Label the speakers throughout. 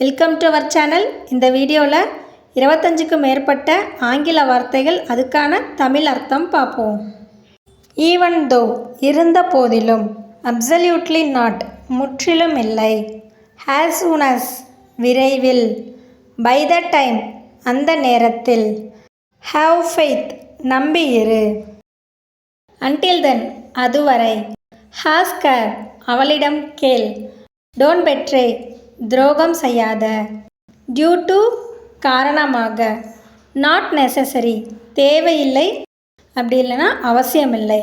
Speaker 1: Welcome to our channel இந்த வீடியோவில் இருபத்தஞ்சுக்கும் மேற்பட்ட ஆங்கில வார்த்தைகள் அதுக்கான தமிழ் அர்த்தம் பார்ப்போம். ஈவன் தோ இருந்த போதிலும் அப்சல்யூட்லி நாட் முற்றிலும் இல்லை. ஹேஸ் உனஸ் விரைவில் பை த டைம் அந்த நேரத்தில் ஹாவ் ஃபெய்த் நம்பியிரு அன்டில் தென் அதுவரை ஹாஸ்கர் அவளிடம் கேள். டோன்ட் பெட்ரே துரோகம் செய்யாத. டியூ டு காரணமாக நாட் நெசசரி தேவையில்லை அப்படி இல்லைன்னா அவசியமில்லை.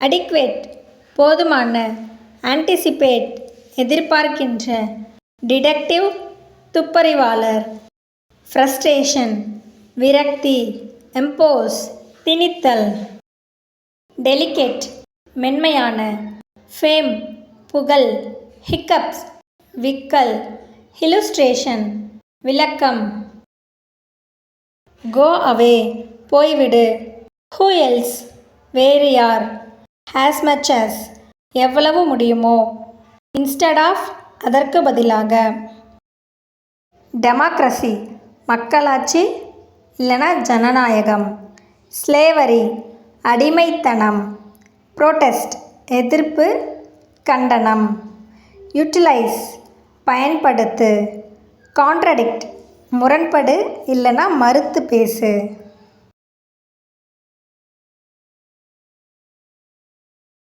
Speaker 1: அடிக்வேட் போதுமான ஆன்டிசிபேட் எதிர்பார்க்கின்ற டிடெக்டிவ் துப்பறிவாளர். ஃப்ரஸ்ட்ரேஷன் விரக்தி எம்போஸ் திணித்தல். டெலிகேட் மென்மையான ஃபேம் புகழ் ஹிக்கப்ஸ் விக்கல். ஹிலுஸ்ட்ரேஷன் விளக்கம். கோ அவே போய்விடு. ஹூ எல்ஸ் வேறு யார்? ஹேஸ் மச் எவ்வளவு முடியுமோ? இன்ஸ்டட் ஆஃப் அதற்கு பதிலாக. டெமோக்ரஸி மக்களாட்சி இல்லைனா ஜனநாயகம். ஸ்லேவரி அடிமைத்தனம். ப்ரோட்டெஸ்ட் எதிர்ப்பு. கண்டனம். யூட்டிலைஸ் பயன்படுத்து. கான்ட்ரடிக்ட். முரண்படு இல்லைனா மறுத்து பேசு.